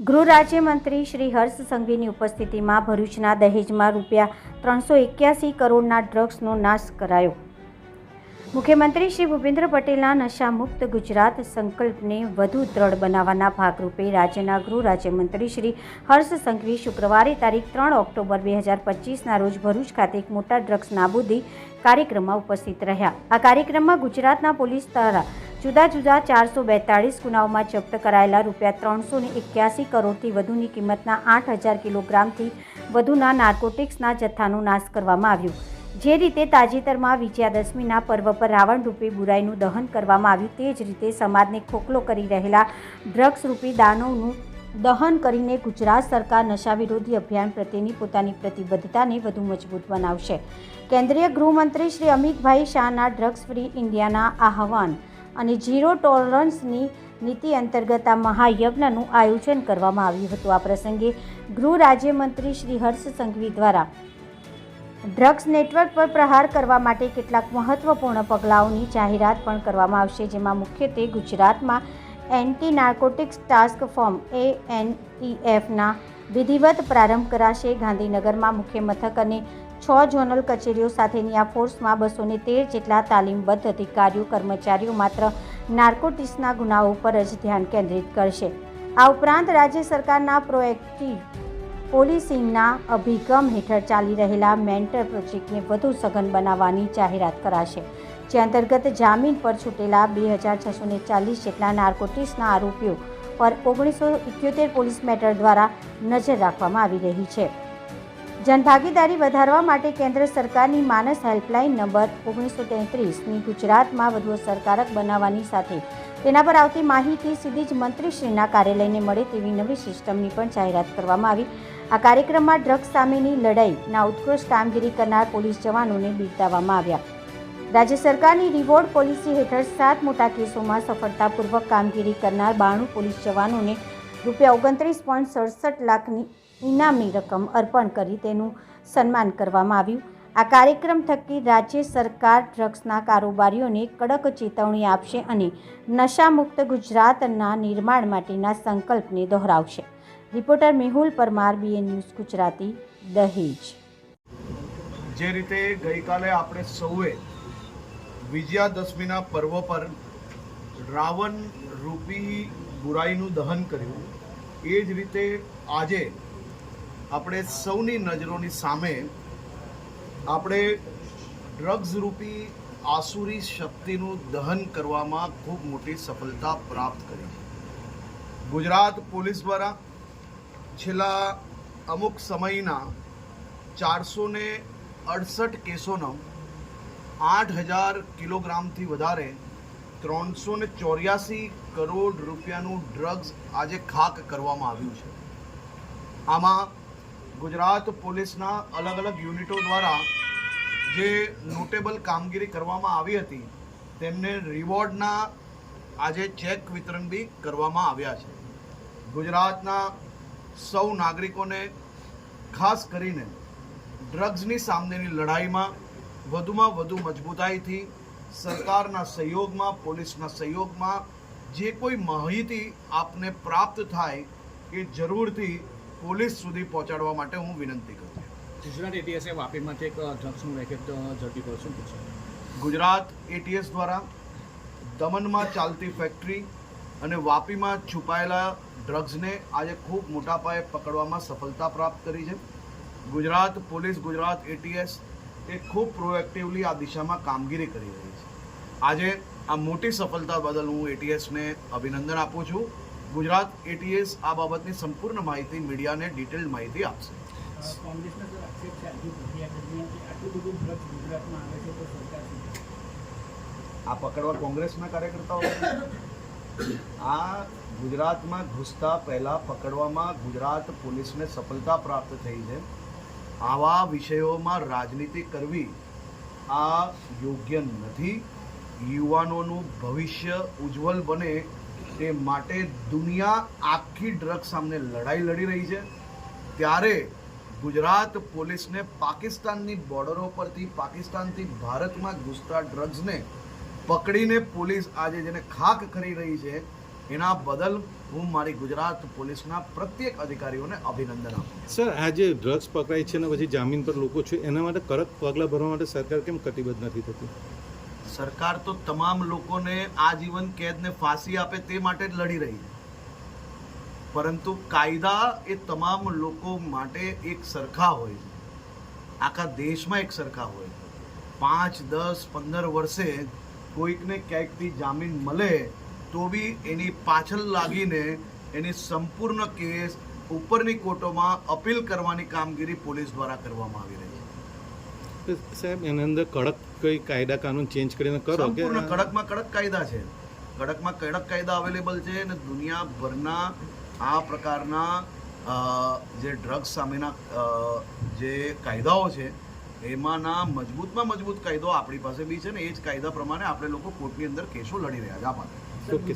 ગૃહ રાજ્યમંત્રી શ્રી હર્ષ સંઘવીની ઉપસ્થિતિમાં ભરૂચના દહેજમાં રૂપિયા ત્રણસો એક્યાસી કરોડના ડ્રગ્સનો નાશ કરાયો. મુખ્યમંત્રી શ્રી ભૂપેન્દ્ર પટેલના નશામુક્ત ગુજરાત સંકલ્પને વધુ દ્રઢ બનાવવાના ભાગરૂપે રાજ્યના ગૃહ રાજ્યમંત્રી શ્રી હર્ષ સંઘવી શુક્રવારે તારીખ ત્રણ ઓક્ટોબર બે હજાર પચીસના રોજ ભરૂચ ખાતે એક મોટા ડ્રગ્સ નાબૂદી કાર્યક્રમમાં ઉપસ્થિત રહ્યા. આ કાર્યક્રમમાં ગુજરાતના પોલીસ દ્વારા જુદા જુદા ચારસો બેતાળીસ ગુનાઓમાં જપ્ત કરાયેલા રૂપિયા ત્રણસો ને એક્યાસી કરોડથી વધુની કિંમતના આઠ હજાર કિલોગ્રામથી વધુના નાર્કોટિક્સના જથ્થાનો નાશ કરવામાં આવ્યો. જે રીતે તાજેતરમાં વિજયાદશમીના પર્વ પર રાવણ રૂપી બુરાઈનું દહન કરવામાં આવ્યું તે જ રીતે સમાજને ખોખલો કરી રહેલા ડ્રગ્સ રૂપી દાનવનું દહન કરીને ગુજરાત સરકાર નશા વિરોધી અભિયાન પ્રત્યેની પોતાની પ્રતિબદ્ધતાને વધુ મજબૂત બનાવશે. કેન્દ્રીય ગૃહમંત્રી શ્રી અમિતભાઈ શાહના ડ્રગ્સ ફ્રી ઇન્ડિયાના આહવાન અને ઝીરો ટોલરન્સની નીતિ અંતર્ગત આ મહાયજ્ઞનું આયોજન કરવામાં આવ્યું હતું. આ પ્રસંગે ગૃહ રાજ્યમંત્રી શ્રી હર્ષ સંઘવી દ્વારા ડ્રગ્સ નેટવર્ક પર પ્રહાર કરવા માટે કેટલાક મહત્વપૂર્ણ પગલાઓની જાહેરાત પણ કરવામાં આવશે, જેમાં મુખ્યત્વે ગુજરાતમાં એન્ટી નાર્કોટિક્સ ટાસ્ક ફોર્મ, એએનઈએફના વિધિવત પ્રારંભ કરાશે. ગાંધીનગરમાં મુખ્ય મથક અને છ ઝોનલ કચેરીઓ સાથેની આ ફોર્સમાં બસો તેર જેટલા તાલીમબદ્ધ અધિકારીઓ, કર્મચારીઓ માત્ર નાર્કોટિક્સના ગુનાઓ પર જ ધ્યાન કેન્દ્રિત કરશે. આ ઉપરાંત રાજ્ય સરકારના પ્રોએક્ટિવ પોલિસિંગના અભિગમ હેઠળ ચાલી રહેલા મેન્ટર પ્રોજેક્ટને વધુ સઘન બનાવવાની જાહેરાત કરાશે. જે અંતર્ગત જામીન પર છૂટેલા બે હજાર છસો ચાલીસ જેટલા નાર્કોટિક્સના આરોપીઓ પર ઓગણીસો ઇઠ્યોતેર પોલીસ મેટર દ્વારા નજર રાખવામાં આવી રહી છે. જનભાગીદારી વધારવા માટે કેન્દ્ર સરકારની માનસ હેલ્પલાઇન નંબર ઓગણીસો તેત્રીસની ગુજરાતમાં વધુ અસરકારક બનાવવાની સાથે તેના પર આવતી માહિતી સીધી જ મંત્રીશ્રીના કાર્યાલયને મળે તેવી નવી સિસ્ટમની પણ જાહેરાત કરવામાં આવી. આ કાર્યક્રમમાં ડ્રગ્સ સામેની લડાઈના ઉત્કૃષ્ટ કામગીરી કરનાર પોલીસ જવાનોને બિરદાવવામાં આવ્યા. રાજ્ય સરકારની રિવોર્ડ પોલિસી હેઠળ સાત મોટા કેસોમાં સફળતાપૂર્વક કામગીરી કરનાર બાણું પોલીસ જવાનોને રૂપિયા ઓગણત્રીસ પોઈન્ટ સડસઠ લાખની ઇનામની રકમ અર્પણ કરી તેનું સન્માન કરવામાં આવ્યું. આ કાર્યક્રમ થકી રાજ્ય સરકાર ડ્રગ્સના કારોબારીઓને કડક ચેતવણી આપશે અને નશામુક્ત ગુજરાતના નિર્માણ માટેના સંકલ્પને દોહરાવશે. Reporter Mehul Parmar BN news Gujarati, Dahej. જે રીતે ગઈકાલે આપણે સૌએ વિજયાદશમીના પર્વ પર રાવણ રૂપી બુરાઈનું દહન કર્યું. એ જ રીતે આજે આપણે સૌની નજરોની સામે આપણે ડ્રગ્સ રૂપી આસુરી શક્તિનું દહન કરવામાં ખૂબ મોટી સફળતા પ્રાપ્ત કરી. છે ગુજરાત પોલીસ દ્વારા છેલ્લા અમુક સમયના ચારસો અડસઠ કેસોનો આઠ હજાર કિલોગ્રામથી વધારે ત્રણસો ને ચોર્યાસી કરોડ રૂપિયાનું ડ્રગ્સ આજે ખાક કરવામાં આવ્યું છે. આમાં ગુજરાત પોલીસના અલગ અલગ યુનિટો દ્વારા જે નોટેબલ કામગીરી કરવામાં આવી હતી, તેમને રિવોર્ડના આજે ચેક વિતરણ બી કરવામાં આવ્યા છે. ગુજરાતના સૌ નાગરિકોને, ખાસ કરીને ડ્રગ્સની સામેની લડાઈમાં વધુમાં વધુ મજબૂતાઈથી સરકારના સહયોગમાં પોલીસના સહયોગમાં જે કોઈ માહિતી આપને પ્રાપ્ત થાય એ જરૂરથી પોલીસ સુધી પહોંચાડવા માટે હું વિનંતી કરું છું. ગુજરાત એટીએસએ વાપીમાંથી એક ડ્રગ્સનું રેકેટ ઝડપી કરશું. ગુજરાત એટીએસ દ્વારા દમણમાં ચાલતી ફેક્ટરી અને વાપીમાં છુપાયેલા ડ્રગ્સને આજે ખૂબ મોટા પાયે પકડવામાં સફળતા પ્રાપ્ત કરી છે. ગુજરાત પોલીસ ગુજરાત એટીએસ એ ખૂબ પ્રોએક્ટિવલી આ દિશામાં કામગીરી કરી રહી છે. આજે આ મોટી સફળતા બદલ હું એટીએસને અભિનંદન આપું છું. ગુજરાત એટીએસ આ બાબતની સંપૂર્ણ માહિતી મીડિયાને ડિટેલ માહિતી આપશે? આ પકડવા કોંગ્રેસના કાર્યકર્તાઓ આ ગુજરાતમાં ઘૂસતા પહેલાં પકડવામાં ગુજરાત પોલીસને સફળતા પ્રાપ્ત થઈ છે. આવા વિષયોમાં રાજનીતિ કરવી આ યોગ્ય નથી. યુવાનોનું ભવિષ્ય ઉજ્જવલ બને તે માટે દુનિયા આખી ડ્રગ્સ સામે લડાઈ લડી રહી છે. ત્યારે ગુજરાત પોલીસને પાકિસ્તાનની બોર્ડરો પરથી પાકિસ્તાનથી ભારતમાં ઘૂસતા ડ્રગ્સને પકડીને પોલીસ આજે જેને ખાક કરી રહી છે એના બદલ હું મારી ગુજરાત પોલીસના પ્રત્યેક અધિકારીઓને અભિનંદન આપું સર આ જે ડ્રગ્સ પકડાય છે અને પછી જામીન પર લોકો છે એના માટે કડક પગલાં ભરવા માટે સરકાર કેમ કટિબદ્ધ નથી થતી? સરકાર તો તમામ લોકોને આજીવન કેદને ફાંસી આપે તે માટે જ લડી રહી છે. પરંતુ કાયદા એ તમામ લોકો માટે એક સરખા હોય છે. આખા દેશમાં એક સરખા હોય છે. પાંચ દસ પંદર વર્ષે કોઈકને ક્યાંકથી જામીન મળે તો બી એની પાછળ લાગીને એની સંપૂર્ણ કેસ ઉપરની કોર્ટોમાં અપીલ કરવાની કામગીરી પોલીસ દ્વારા કરવામાં આવી રહી છે. સાહેબ એની અંદર કડક કઈ કાયદા કાનૂન ચેન્જ કરીને કરો સંપૂર્ણ કડકમાં કડક કાયદા છે. કડકમાં કડક કાયદા અવેલેબલ છે અને દુનિયાભરના આ પ્રકારના જે ડ્રગ્સ સામેના જે કાયદાઓ છે એમાંના મજબૂતમાં મજબૂત કાયદો આપણી પાસે બી છે ને એ જ કાયદા પ્રમાણે આપણે લોકો કોર્ટની અંદર કેસો લડી રહ્યા છે આ porque...